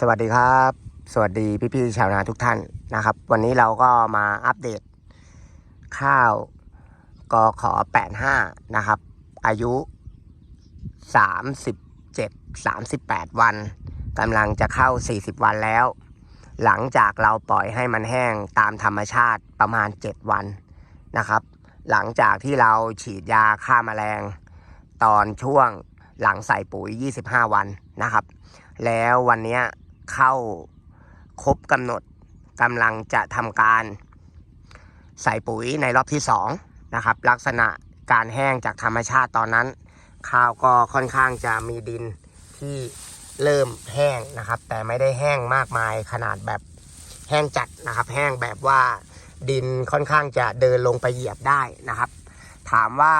สวัสดีครับ สวัสดีพี่ๆชาวนาทุกท่านนะครับ วันนี้เราก็มาอัปเดต ข้าวกอขอ85 นะครับ อายุ 37 38 วันกำลังจะเข้า 40 วันแล้ว หลังจากเราปล่อยให้มันแห้งตามธรรมชาติประมาณ 7 วันนะครับ หลังจากที่เราฉีดยาฆ่าแมลง ตอนช่วงหลังใส่ปุ๋ย 25 วันนะครับแล้ววันนี้ เข้าครบกำหนดกำลังจะทำการใส่ปุ๋ยในรอบที่2นะครับ ลักษณะการแห้งจากธรรมชาติตอนนั้น ข้าวก็ค่อนข้างจะมีดินที่เริ่มแห้งนะครับ แต่ไม่ได้แห้งมากมายขนาดแบบแห้งจัดนะครับ แห้งแบบว่าดินค่อนข้างจะเดินลงไปเหยียบได้นะครับ ถามว่า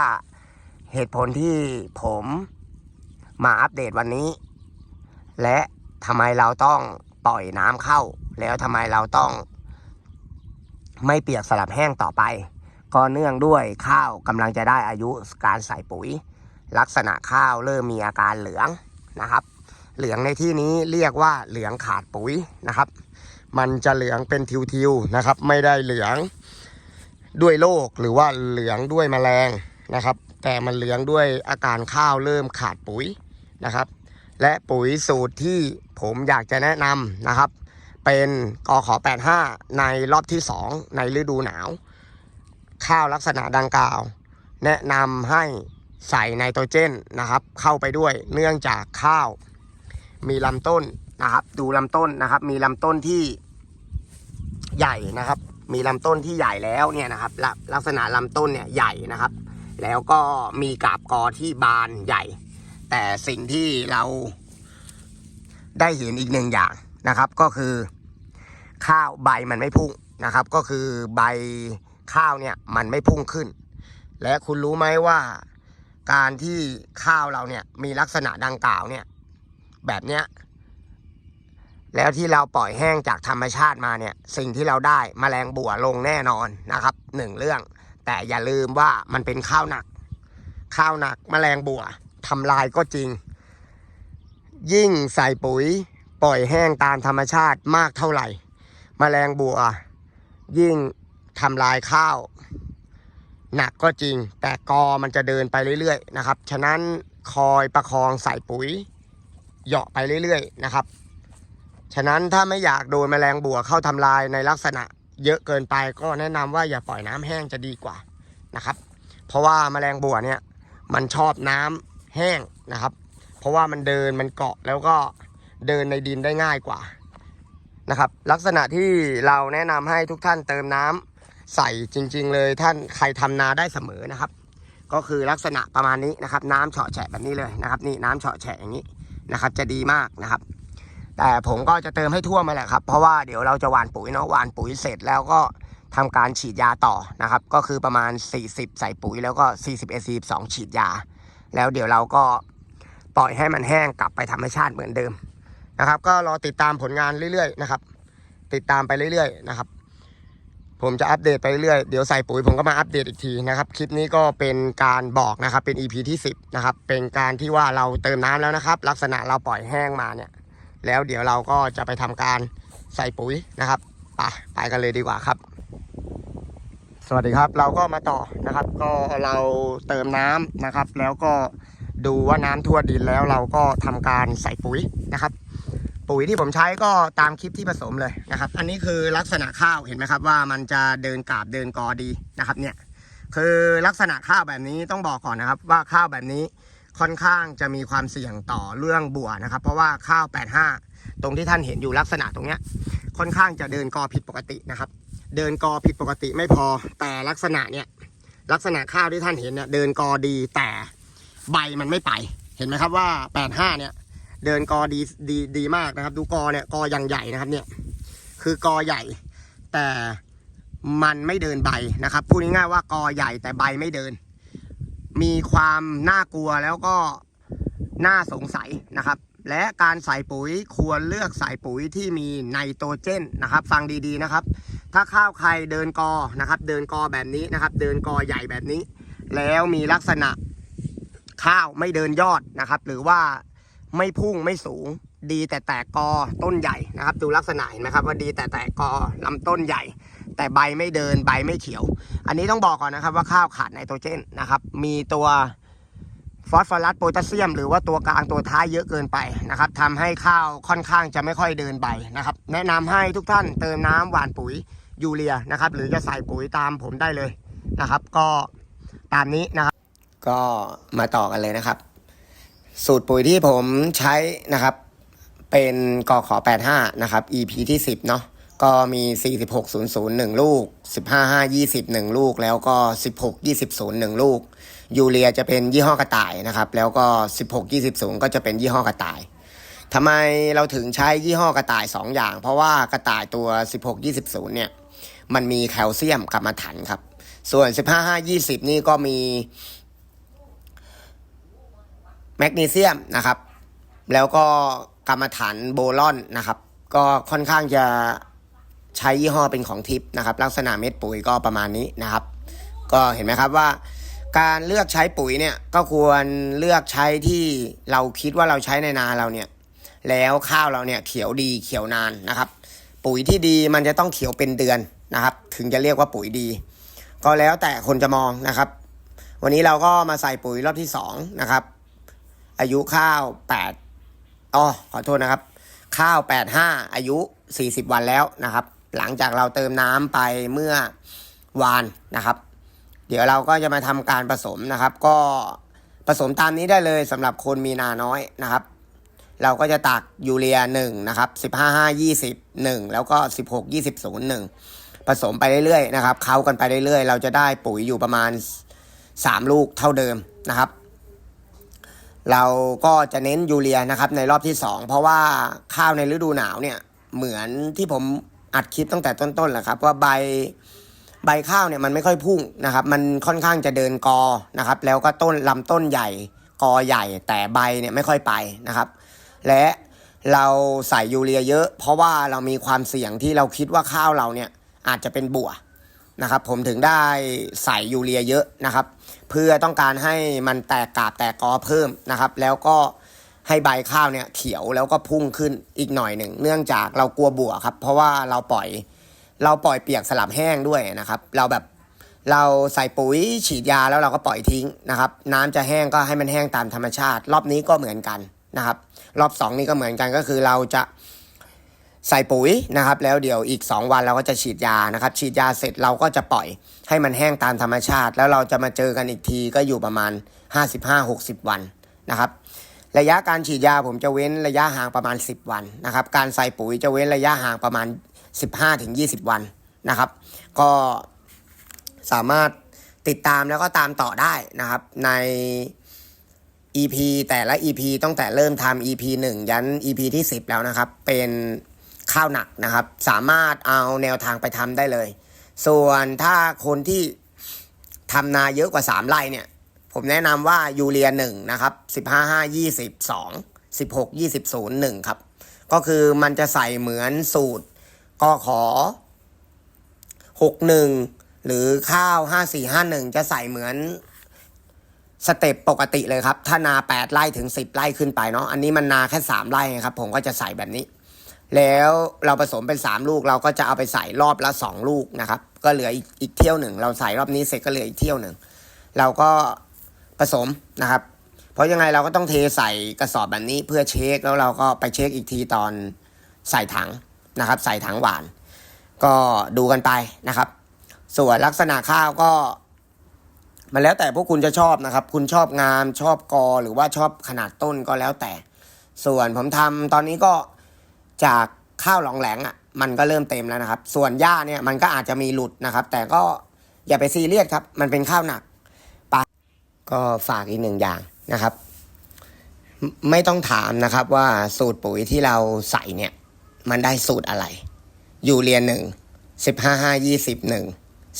เหตุผลที่ผมมาอัปเดตวันนี้ และ ทำไมเราต้องปล่อยน้ำเข้า แล้วทำไมเราต้อง ไม่เปียกสลับแห้งต่อไป ก็เนื่องด้วยข้าวกำลังจะได้อายุการใส่ปุ๋ย ลักษณะข้าวเริ่มมีอาการเหลืองนะครับ เหลืองในที่นี้เรียกว่าเหลืองขาดปุ๋ยนะครับ มันจะเหลืองเป็นทิวๆนะครับ ไม่ได้เหลืองด้วยโรคหรือว่าเหลืองด้วยแมลงนะครับ แต่มันเหลืองด้วยอาการข้าวเริ่มขาดปุ๋ยนะครับ และปุ๋ยสูตรที่ผมอยากจะแนะนำนะครับ เป็นกอขอ 85 ในรอบที่ 2 ในฤดูหนาว ข้าวลักษณะดังกล่าว แนะนำให้ใส่ไนโตรเจนนะครับ เข้าไปด้วยเนื่องจากข้าว มีลำต้นนะครับ ดูลำต้นนะครับ มีลำต้นที่ใหญ่นะครับ มีลำต้นที่ใหญ่แล้วเนี่ยนะครับลลักษณะลำต้นเนี่ยใหญ่นะครับ แล้วก็มีกาบกอที่บานใหญ่ แต่สิ่งที่เราได้เห็นอีกหนึ่งอย่างนะครับ ก็คือข้าวใบมันไม่พุ่งนะครับ ก็คือใบข้าวเนี่ยมันไม่พุ่งขึ้น และคุณรู้ไหมว่าการที่ข้าวเราเนี่ยมีลักษณะดังกล่าวเนี่ย แบบเนี้ยแล้วที่เราปล่อยแห้งจากธรรมชาติมาเนี่ย สิ่งที่เราได้มแมลงบัวลงแน่นอนนะครับหนึ่งเรื่อง แต่อย่าลืมว่ามันเป็นข้าวหนัก ข้าวหนักมแมลงบัว ทำลายก็จริง ยิ่งใส่ปุ๋ยปล่อยแห้งตามธรรมชาติมากเท่าไหร่มแมลงบัว ยิ่งทำลายข้าว หนักก็จริง แต่กอมันจะเดินไปเรื่อยๆนะครับ ฉะนั้นคอยประคองใส่ปุ๋ยเหยาะไปเรื่อยๆนะครับ ฉะนั้นถ้าไม่อยากโดนแมลงบัวเข้าทำลายในลักษณะ เยอะเกินไปก็แนะนำว่าอย่าปล่อยน้ำแห้งจะดีกว่านะครับ เพราะว่าแมลงบัวเนี่ยมันชอบน้ำ แห้งนะครับ เพราะว่ามันเดินมันเกาะแล้วก็เดินในดินได้ง่ายกว่านะครับ ลักษณะที่เราแนะนำให้ทุกท่านเติมน้ำใส่จริง ๆ เลยท่านใครทำนาได้เสมอนะครับ ก็คือลักษณะประมาณนี้นะครับ น้ำเฉาะแฉะแบบนี้เลยนะครับ นี่น้ำเฉาะแฉะอย่างนี้นะครับ จะดีมากนะครับ แต่ผมก็จะเติมให้ทั่วมาแหละครับ เพราะว่าเดี๋ยวเราจะหว่านปุ๋ยเนาะหว่านปุ๋ยเสร็จแล้วก็ทำการฉีดยาต่อนะครับ ก็คือประมาณ 40 ใส่ปุ๋ยแล้วก็40 SC 2ฉีดยา แล้วเดี๋ยวเราก็ปล่อยให้มันแห้งกลับไปธรรมชาติเหมือนเดิมนะครับ ก็รอติดตามผลงานเรื่อยๆนะครับ ติดตามไปเรื่อยๆนะครับ ผมจะอัปเดตไปเรื่อยเดี๋ยวใส่ปุ๋ยผมก็มาอัปเดตอีกทีนะครับคลิปนี้ก็เป็นการบอกนะครับเป็น EP ที่ 10นะครับเป็นการที่ว่าเราเติมน้ำแล้วนะครับ ลักษณะเราปล่อยแห้งมาเนี่ย แล้วเดี๋ยวเราก็จะไปทำการใส่ปุ๋ยนะครับไปไปกันเลยดีกว่าครับ สวัสดีครับเราก็มาต่อนะครับ ก็เราเติมน้ำนะครับ แล้วก็ดูว่าน้ำทั่วดินแล้วเราก็ทำการใส่ปุ๋ยนะครับ ปุ๋ยที่ผมใช้ก็ตามคลิปที่ผสมเลยนะครับ อันนี้คือลักษณะข้าวเห็นไหมครับ ว่ามันจะเดินกาบเดินกอดีนะครับเนี่ยคือลักษณะข้าวแบบนี้ต้องบอกก่อนนะครับ ว่าข้าวแบบนี้ค่อนข้างจะมีความเสี่ยงต่อเรื่องบัวนะครับ เพราะว่าข้าว 85 ตรงที่ท่านเห็นอยู่ลักษณะตรงเนี้ยค่อนข้างจะเดินกอผิดปกตินะครับ เดินกอผิดปกติไม่พอ แต่ลักษณะเนี่ยลักษณะข้าวที่ท่านเห็นเนี่ยเดินกอดีแต่ใบมันไม่ไป เห็นไหมครับว่า 85 เนี่ย เดินกอดีดีดีมากนะครับ ดูกอเนี่ยกอยังใหญ่นะครับเนี่ยคือกอใหญ่ แต่มันไม่เดินใบนะครับพูดง่ายๆว่ากอใหญ่แต่ใบไม่เดิน มีความน่ากลัวแล้วก็น่าสงสัยนะครับ และการใส่ปุ๋ยควรเลือกใส่ปุ๋ยที่มีไนโตรเจนนะครับ ฟังดีๆนะครับ ถ้าข้าวใครเดินกอนะครับ เดินกอแบบนี้นะครับ เดินกอใหญ่แบบนี้ แล้วมีลักษณะข้าวไม่เดินยอดนะครับ หรือว่าไม่พุ่งไม่สูง ดีแต่แตกกอต้นใหญ่นะครับ ดูลักษณะเห็นไหมครับว่าดีแต่แตกกอลำต้นใหญ่ แต่ใบไม่เดินใบไม่เขียว อันนี้ต้องบอกก่อนนะครับว่าข้าวขาดไนโตรเจนนะครับ มีตัวฟอสฟอรัสโพแทสเซียม หรือว่าตัวกลางตัวท้ายเยอะเกินไปนะครับทำให้ข้าวค่อนข้างจะไม่ค่อยเดินใบนะครับ แนะนำให้ทุกท่านเติมน้ำหว่านปุ๋ย ยูเรียนะครับ หรือจะใส่ปุ๋ยตามผมได้เลยนะครับ ก็ตามนี้นะครับ ก็มาต่อกันเลยนะครับ สูตรปุ๋ยที่ผมใช้นะครับ เป็นกขอ85 นะครับ EP ที่ 10 เนาะก็มี 46001 ลูก 15520 1 ลูก แล้วก็ 162001 ลูก ยูเรียจะเป็นยี่ห้อกระต่ายนะครับ แล้วก็ 16200 ก็จะเป็นยี่ห้อกระต่ายทำไมเราถึงใช้ยี่ห้อกระต่าย 2 อย่าง เพราะว่ากระต่ายตัว 16200 เนี่ย มันมีแคลเซียมกลับมาถันครับ ส่วน 15520 นี่ก็มีแมกนีเซียมนะครับ แล้วก็กรรมฐานโบลอนนะครับ ก็ค่อนข้างจะใช้ยี่ห้อเป็นของทิปนะครับ ลักษณะเม็ดปุ๋ยก็ประมาณนี้นะครับ ก็เห็นไหมครับว่าการเลือกใช้ปุ๋ยเนี่ยก็ควรเลือกใช้ที่เราคิดว่าเราใช้ในนาเราเนี่ย แล้วข้าวเราเนี่ยเขียวดีเขียวนานนะครับ ปุ๋ยที่ดีมันจะต้องเขียวเป็นเดือน นะครับ ถึงจะเรียกว่าปุ๋ยดี ก็แล้วแต่คนจะมองนะครับ วันนี้เราก็มาใส่ปุ๋ยรอบที่สองนะครับ อายุข้าว8อ๋อขอโทษนะครับ ข้าว85อายุ40วันแล้วนะครับ หลังจากเราเติมน้ำไปเมื่อวานนะครับ เดี๋ยวเราก็จะมาทำการผสมนะครับ ก็ผสมตามนี้ได้เลยสำหรับคนมีนาน้อยนะครับ เราก็จะตักยูเรีย1นะครับ15 5 20 1 แล้วก็ 16 20 0 1 ผสมไปเรื่อยๆนะครับเข้ากันไปเรื่อยๆ เราจะได้ปุ๋ยอยู่ประมาณ 3 ลูกเท่าเดิมนะครับ เราก็จะเน้นยูเรียนะครับในรอบที่ 2 เพราะว่าข้าวในฤดูหนาวเนี่ยเหมือนที่ผมอัดคลิปตั้งแต่ต้นๆแหละครับว่าใบใบข้าวเนี่ยมันไม่ค่อยพุ่งนะครับ มันค่อนข้างจะเดินกอนะครับ แล้วก็ต้นลำต้นใหญ่กอใหญ่แต่ใบเนี่ยไม่ค่อยไปนะครับ และเราใส่ยูเรียเยอะ เพราะว่าเรามีความเสี่ยงที่เราคิดว่าข้าวเราเนี่ย อาจจะเป็นบัวนะครับผมถึงได้ใส่ยูเรียเยอะนะครับ เพื่อต้องการให้มันแตกกาบแตกกอเพิ่มนะครับ แล้วก็ให้ใบข้าวเนี่ยเขียวแล้วก็พุ่งขึ้นอีกหน่อยหนึ่ง เนื่องจากเรากลัวบัวครับ เพราะว่าเราปล่อยเราปล่อยเปียกสลับแห้งด้วยนะครับ เราแบบเราใส่ปุ๋ยฉีดยาแล้วเราก็ปล่อยทิ้งนะครับ น้ำจะแห้งก็ให้มันแห้งตามธรรมชาติ รอบนี้ก็เหมือนกันนะครับ รอบสองนี้ก็เหมือนกันก็คือเราจะ ใส่ปุ๋ยนะครับแล้วเดี๋ยวอีก 2 วันเราก็จะฉีดยานะครับ ฉีดยาเสร็จเราก็จะปล่อยให้มันแห้งตามธรรมชาติ แล้วเราจะมาเจอกันอีกทีก็อยู่ประมาณ 55-60 วันนะครับ ระยะการฉีดยาผมจะเว้นระยะห่างประมาณ 10 วันนะครับ การใส่ปุ๋ยจะเว้นระยะห่างประมาณ 15-20 วันนะครับ ก็สามารถติดตามแล้วก็ตามต่อได้นะครับใน EP แต่ละ EP ตั้งแต่เริ่มทำ EP 1 ยัน EP ที่ 10 แล้วนะครับ เป็น ข้าวหนักนะครับ สามารถเอาแนวทางไปทำได้เลย ส่วนถ้าคนที่ทำนาเยอะกว่า 3ไร่เนี่ย ผมแนะนำว่ายูเรีย1นะครับ15 5 20 2 16 20 0 1ครับ ก็คือมันจะใส่เหมือนสูตรกอขอ61หรือข้าว5451จะใส่เหมือนสเต็ปปกติเลยครับ ถ้านา 8 ไร่ถึง 10 ไร่ขึ้นไปเนาะ อันนี้มันนาแค่ 3 ไร่ครับ ผมก็จะใส่แบบนี้ แล้วเราผสมเป็น 3 ลูกเราก็จะเอาไปใส่รอบละ 2 ลูกนะครับ ก็เหลืออีกอีกเที่ยวหนึ่ง เราใส่รอบนี้เสร็จก็เหลืออีกเที่ยวหนึ่ง เราก็ผสมนะครับ เพราะยังไงเราก็ต้องเทใส่กระสอบแบบนี้เพื่อเช็คแล้วเราก็ไปเช็คอีกทีตอนใส่ถังนะครับ ใส่ถังหวาน ก็ดูกันไปนะครับ ส่วนลักษณะข้าวก็ มันแล้วแต่พวกคุณจะชอบนะครับ คุณชอบงามชอบกอหรือว่าชอบขนาดต้นก็แล้วแต่ ส่วนผมทำตอนนี้ก็ จากข้าวหลองแหลงอะมันก็เริ่มเต็มแล้วนะครับ ส่วนหญ้าเนี่ยมันก็อาจจะมีหลุดนะครับ แต่ก็อย่าไปซีเรียสครับ มันเป็นข้าวหนักปะก็ฝากอีกหนึ่งอย่างนะครับ ไม่ต้องถามนะครับว่าสูตรปุ๋ยที่เราใส่เนี่ย มันได้สูตรอะไร อยู่เรียนหนึ่งสิบห้าห้ายี่สิบหนึ่ง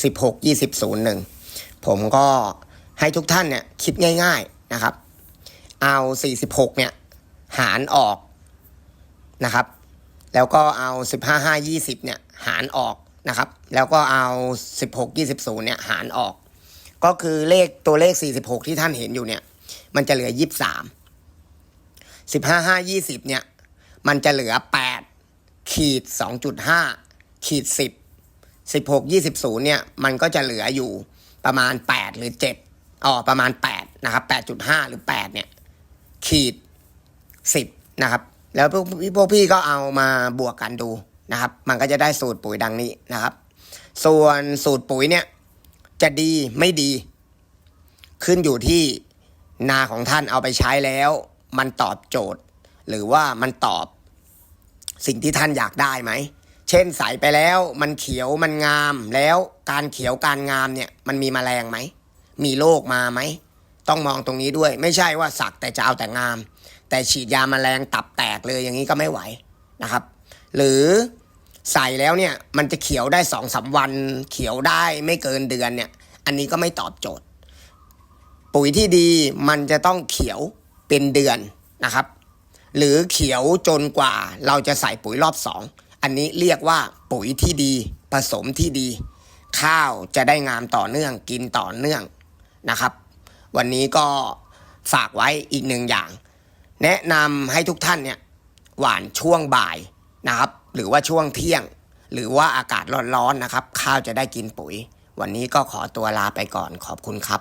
สิบหกยี่สิบศูนย์หนึ่งผมก็ให้ทุกท่านเนี่ยคิดง่าย ๆนะครับ เอา 46 เนี่ย หารออกนะครับ แล้วก็เอา 15 5 20เนี่ยหารออกนะครับ แล้วก็เอา 16 20เนี่ยหารออก ก็คือเลขตัวเลข 46 ที่ท่านเห็นอยู่เนี่ย มันจะเหลือ 23 15 5 20เนี่ย มันจะเหลือ 8 ขีด 2.5 ขีด 10 16 20เนี่ย มันก็จะเหลืออยู่ประมาณ 8 หรือ 7อ๋อประมาณ 8 นะครับ 8.5 หรือ 8 เนี่ย ขีด 10 นะครับ แล้วพวกพี่พวกพี่ก็เอามาบวกกันดูนะครับ มันก็จะได้สูตรปุ๋ยดังนี้นะครับ ส่วนสูตรปุ๋ยเนี่ยจะดีไม่ดี ขึ้นอยู่ที่นาของท่านเอาไปใช้แล้ว มันตอบโจทย์ หรือว่ามันตอบสิ่งที่ท่านอยากได้ไหม เช่นใส่ไปแล้วมันเขียวมันงามแล้วการเขียวการงามเนี่ยมันมีแมลงไหม มีโรคมาไหม ต้องมองตรงนี้ด้วย ไม่ใช่ว่าสักแต่จะเอาแต่งาม แต่ฉีดยาแมลงตับแตกเลยอย่างนี้ก็ไม่ไหวนะครับ หรือใส่แล้วเนี่ยมันจะเขียวได้สองสาวัน เขียวได้ไม่เกินเดือนเนี่ย อันนี้ก็ไม่ตอบโจทย์ ปุ๋ยที่ดีมันจะต้องเขียวเป็นเดือนนะครับ หรือเขียวจนกว่าเราจะใส่ปุ๋ยรอบสองอันนี้เรียกว่าปุ๋ยที่ดี ผสมที่ดี ข้าวจะได้งามต่อเนื่องกินต่อเนื่องนะครับ วันนี้ก็ฝากไว้อีกหนึ่งอย่าง แนะนำให้ทุกท่านเนี่ยหวานช่วงบ่ายนะครับ หรือว่าช่วงเที่ยง หรือว่าอากาศร้อนๆนะครับ ข้าวจะได้กินปุ๋ย วันนี้ก็ขอตัวลาไปก่อนขอบคุณครับ